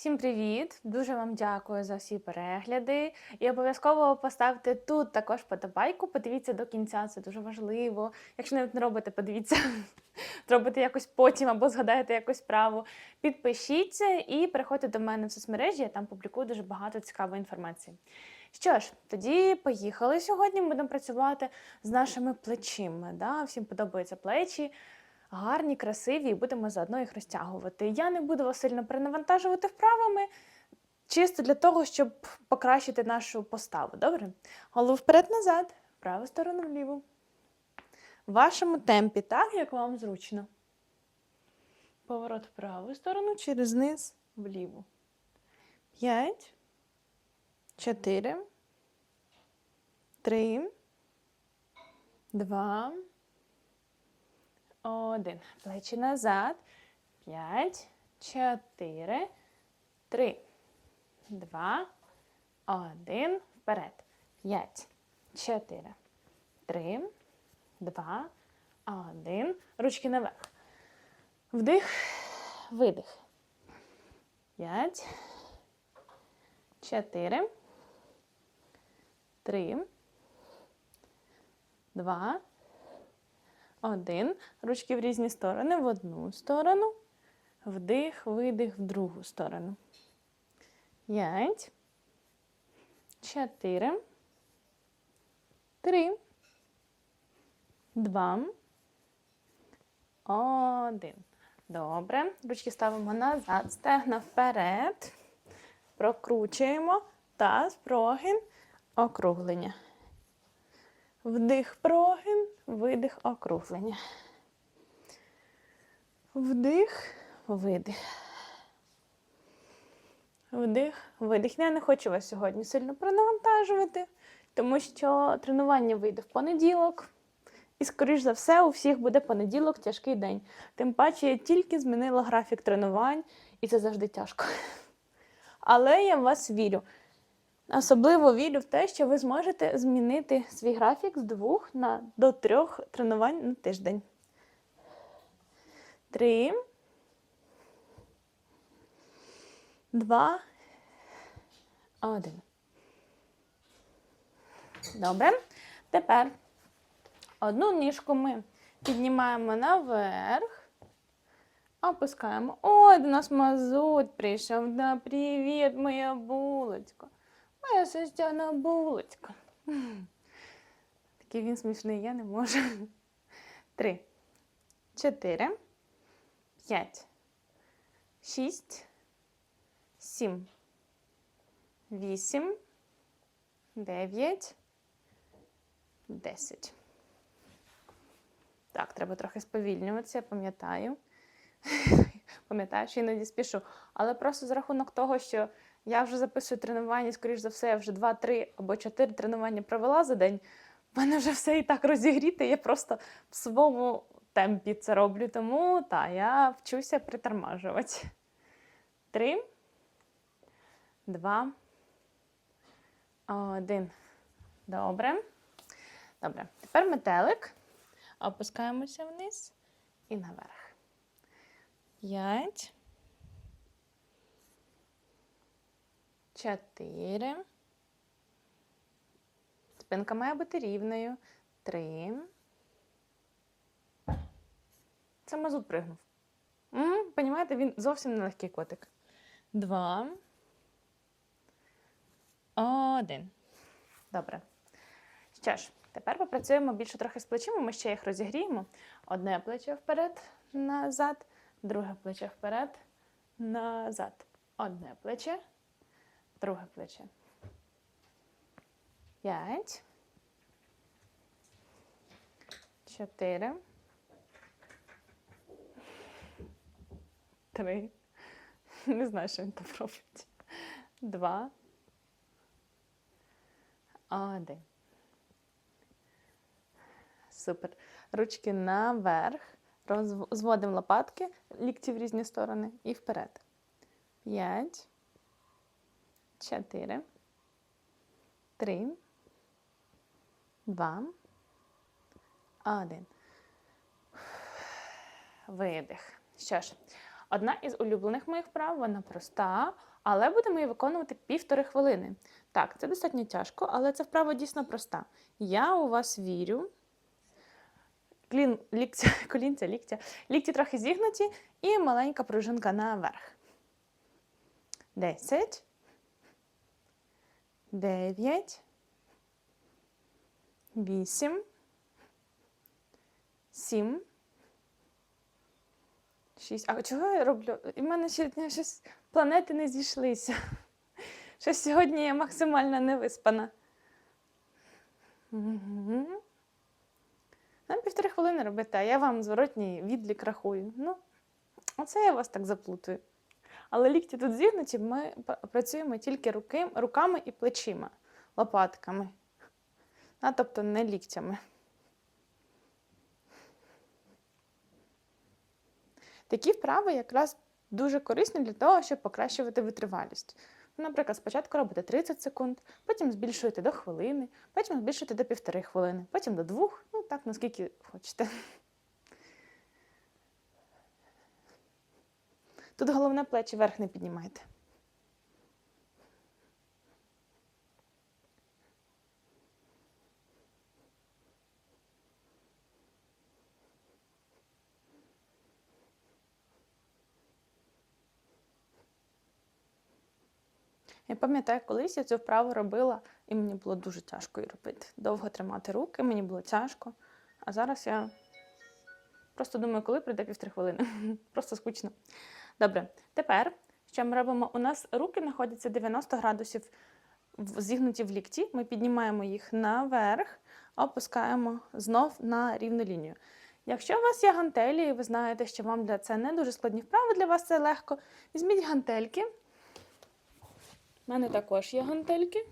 Всім привіт! Дуже вам дякую за всі перегляди. І обов'язково поставте тут також подобайку. Подивіться до кінця, це дуже важливо. Якщо навіть не робите, подивіться, зробите якось потім або згадаєте якусь справу. Підпишіться і переходьте до мене в соцмережі, я там публікую дуже багато цікавої інформації. Що ж, тоді поїхали сьогодні. Ми будемо працювати з нашими плечима. Да? Всім подобаються плечі гарні, красиві, і будемо заодно їх розтягувати. Я не буду вас сильно перенавантажувати вправами, чисто для того, щоб покращити нашу поставу. Добре? Голову вперед-назад, праву сторону вліву. В вашому темпі, так, як вам зручно. Поворот в праву сторону через низ вліву. П'ять. Чотири. Три. Два. Один. Плечі назад. П'ять, чотири, три, два, один. Вперед. П'ять, чотири, три, два, один. Ручки наверх. Вдих, видих. П'ять, чотири, три, два, один. Ручки в різні сторони. В одну сторону. Вдих, видих, в другу сторону. П'ять. Чотири. Три. Два. Один. Добре. Ручки ставимо назад. Стегна вперед. Прокручуємо. Таз, прогин, округлення. Вдих, прогин, видих, округлення. Вдих, видих. Вдих, видих. Я не хочу вас сьогодні сильно пронавантажувати, тому що тренування вийде в понеділок. І, скоріш за все, у всіх буде понеділок тяжкий день. Тим паче, я тільки змінила графік тренувань, і це завжди тяжко. Але я в вас вірю. Особливо вірю в те, що ви зможете змінити свій графік з двох на, до трьох тренувань на тиждень. Три. Два. Один. Добре. Тепер одну ніжку ми піднімаємо наверх. Опускаємо. Ой, до нас мазут прийшов. Да, привіт, моя булочка. Моя сестяна булочка. Такий він смішний, я не можу. Три, чотири, п'ять, шість, сім, вісім, дев'ять, десять. Так, треба трохи сповільнюватися, я пам'ятаю. Пам'ятаю, що іноді спішу. Але просто за рахунок того, що я вже записую тренування, скоріш за все, я вже 2-3 або 4 тренування провела за день. В мене вже все і так розігріте, я просто в своєму темпі це роблю. Тому та, я вчуся притормажувати. Три, два, один. Добре. Добре. Тепер метелик. Опускаємося вниз і наверх. П'ять. Чотири. Спинка має бути рівною. Три. Це мазут пригнув. Угу, Понімаєте, він зовсім не легкий котик. Два. Один. Добре. Що ж, тепер попрацюємо більше трохи з плечима, ми ще їх розігріємо. Одне плече вперед, назад, друге плече вперед, назад. Одне плече, друге плече. П'ять. Чотири. Три. Не знаю, що він там робить. Два. Один. Супер. Ручки наверх. Розв- Зводимо лопатки, лікті в різні сторони і вперед. П'ять. Чотири. Три. Два. Один. Видих. Що ж, одна із улюблених моїх вправ, вона проста, Але будемо її виконувати півтори хвилини. Так, це достатньо тяжко, але це вправа дійсно проста. Я у вас вірю. Клін, ліктя, колінця, ліктя. Лікті трохи зігнуті і маленька пружинка наверх. Десять. Дев'ять. Вісім. Сім. Шість. А чого я роблю? І в мене ще щось планети не зійшлися. Щось сьогодні я максимально не виспана. Угу. Нам півтори хвилини робити, а я вам зворотній відлік рахую. Ну, оце я вас так заплутаю. Але лікті тут зігнуті, ми працюємо тільки руки, руками і плечима, лопатками. А, тобто не ліктями. Такі вправи якраз дуже корисні для того, щоб покращувати витривалість. Наприклад, спочатку робите 30 секунд, потім збільшуєте до хвилини, потім збільшуєте до півтори хвилини, потім до двох, ну так, наскільки хочете. Тут головне плечі вверх не піднімайте. Я пам'ятаю, колись я цю вправу робила, і мені було дуже тяжко її робити. Довго тримати руки, мені було тяжко. А зараз я просто думаю, коли прийде півтори хвилини. Просто скучно. Добре, тепер що ми робимо? У нас руки знаходяться 90 градусів зігнуті в лікті. Ми піднімаємо їх наверх, опускаємо знов на рівну лінію. Якщо у вас є гантелі, і ви знаєте, що вам для це не дуже складні вправи, для вас це легко, візьміть гантельки. У мене також є гантельки.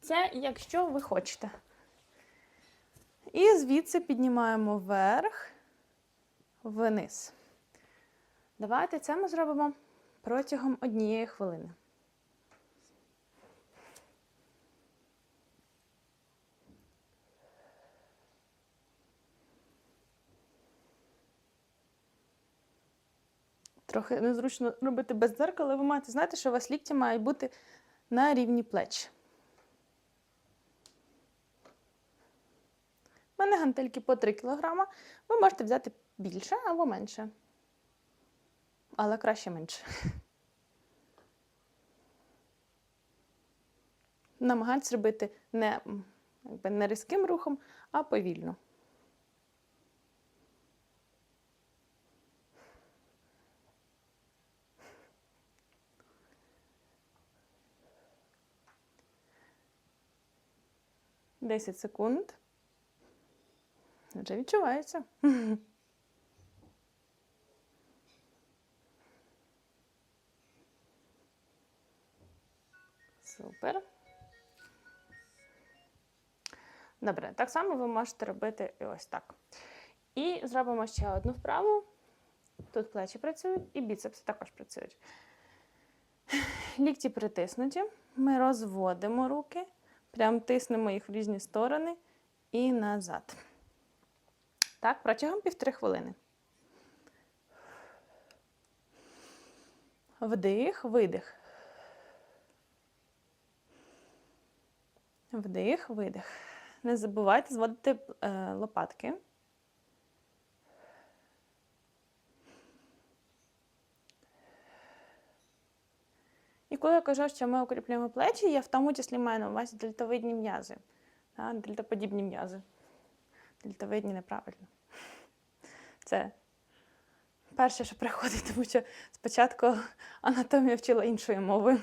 Це якщо ви хочете. І звідси піднімаємо вверх, вниз. Давайте це ми зробимо протягом однієї хвилини. Трохи незручно робити без дзеркала, але ви маєте знати, що у вас лікті мають бути на рівні плеч. У мене гантельки по 3 кг. Ви можете взяти більше або менше. Але краще менше. Намагайтесь робити не, якби, не різким рухом, а повільно. Десять секунд. Вже відчувається. Супер. Добре, так само ви можете робити і ось так. І зробимо ще одну вправу. Тут плечі працюють і біцепси також працюють. Лікті притиснуті. Ми розводимо руки, прям тиснемо їх в різні сторони і назад. Так, протягом півтори хвилини. Вдих, видих. Вдих, видих. Не забувайте зводити е, лопатки. І коли я кажу, що ми укріплюємо плечі, я в тому числі маю на увазі дельтовидні м'язи. Дельтоподібні м'язи. Дельтовидні неправильно. Це перше, що приходить, тому що спочатку анатомія вчила іншою мовою.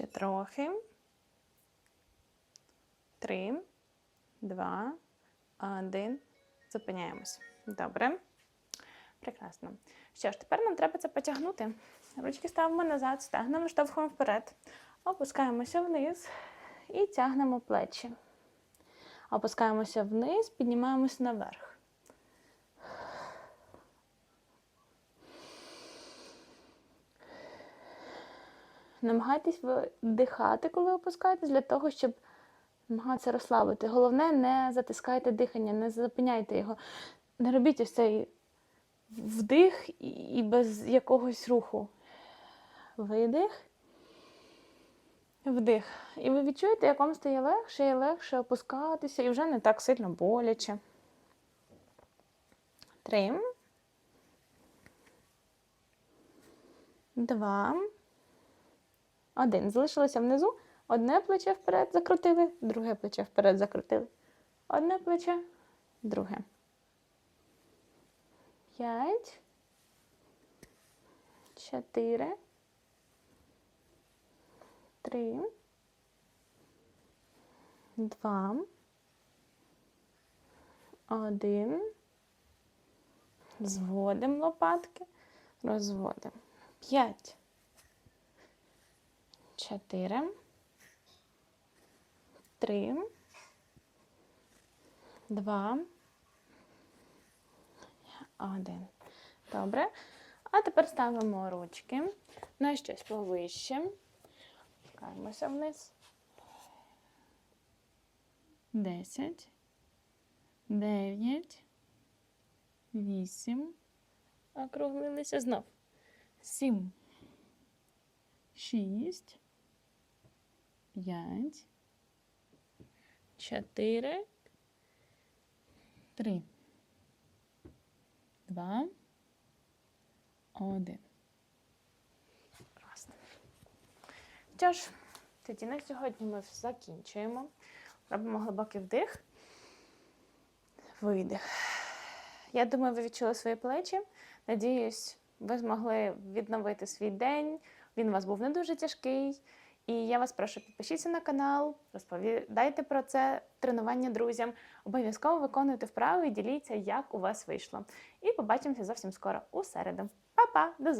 Ще трохи. Три, два, один. Зупиняємось. Добре. Прекрасно. Що ж, тепер нам треба це потягнути. Ручки ставимо назад, стегнемо, штовхуємо вперед. Опускаємося вниз і тягнемо плечі. Опускаємося вниз, піднімаємося наверх. Намагайтесь вдихати, коли опускаєтесь, для того, щоб намагатися розслабити. Головне, не затискайте дихання, не зупиняйте його. Не робіть ось цей вдих і без якогось руху. Видих. Вдих. І ви відчуєте, як вам стає легше і легше опускатися, і вже не так сильно боляче. Три. Два. Один. Залишилося внизу. Одне плече вперед закрутили, друге плече вперед закрутили. Одне плече, друге. П'ять. Чотири. Три. Два. Один. Зводимо лопатки. Розводимо. П'ять. Чотири. Три. Два. Один. Добре. А тепер ставимо ручки на щось повище. Спускаємося вниз. Десять. Дев'ять. Вісім. Округлилися знов. Сім. Шість. П'ять. Чотири. Три. Два. Один. Класно. Що ж, тоді на сьогодні ми закінчуємо. Робимо глибокий вдих. Видих. Я думаю, ви відчули свої плечі. Надіюсь, ви змогли відновити свій день. Він у вас був не дуже тяжкий. І я вас прошу, підпишіться на канал, розповідайте про це тренування друзям. Обов'язково виконуйте вправи і діліться, як у вас вийшло. І побачимося зовсім скоро у середу. Па-па! До зустрічі!